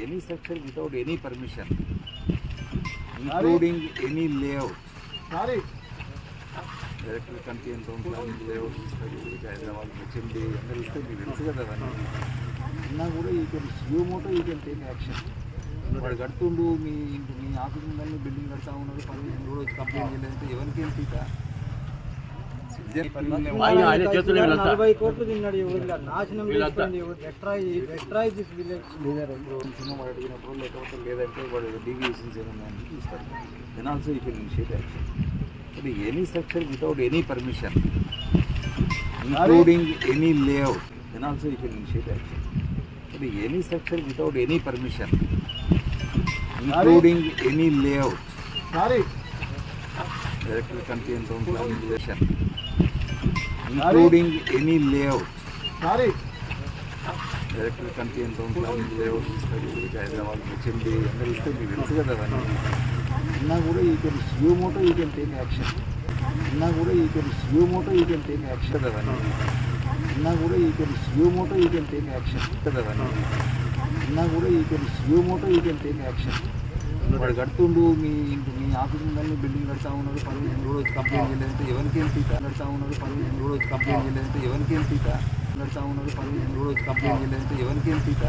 any structure without any permission, including any layout. Director content planning layout Hyderabad HMD అందరూ ఇస్తే మీకు తెలుసు కదా అవన్నీ. ఉన్నా కూడా ఈ కెన్ సియో మోటో ఈ కెన్ టేక్ యాక్షన్ వాడు కడుతుండు మీ ఇంటి మీ ఆఫీస్ ముందర బిల్డింగ్ కడతా పర్మిషన్ కూడా వచ్చి కంప్లైంట్ చేయలేదంటే ఎవరికి ఏం నలభై కోట్లు తిన్నాడు ఊర్లో. నాశనం సినిమా అడిగినప్పుడు లేకపోతే లేదంటే వాడు డీవియేషన్స్ ఏమన్నాయని చూస్తారు. Then also you can initiate action but any structure without any permission including any layout then also you can initiate action but any structure without any permission including any layout director content planning including any layout director content planning layout ఇస్తారు Hyderabad HMD అందరూ ఇస్తే మీకు తెలుసు కదా అవన్నీ ఉన్నా కూడా ఈ కెన్ సియో మోటో ఈ కెన్ టేక్ యాక్షన్ ఉన్నా కూడా ఈ కెన్ సియో మోటో ఈ కెన్ టేక్ యాక్షన్ కదా అవన్నీ ఉన్నా కూడా ఈ కెన్ సియో మోటో ఈ కెన్ టేక్ యాక్షన్ కదా అవన్నీ ఉన్నా కూడా ఈ కెన్ సియో మోటో ఈ కెన్ టేక్ యాక్షన్ వాడు కడుతుండు మీ ఇంటి మీ ఆఫీస్ ముందల్ని బిల్డింగ్ కడతా ఉన్నారు పని మూడు రోజు కంప్లైంట్ చేయలేదంటే ఎవరికి ఏం తీట నడుతా ఉన్నారు పని మూడు రోజు కంప్లైంట్ చేయలేదంటే ఎవరికి ఏం తీట నడుతా ఉన్నారు పని మూడు రోజు కంప్లైంట్ చేయలేదంటే ఎవరికి ఏం తీట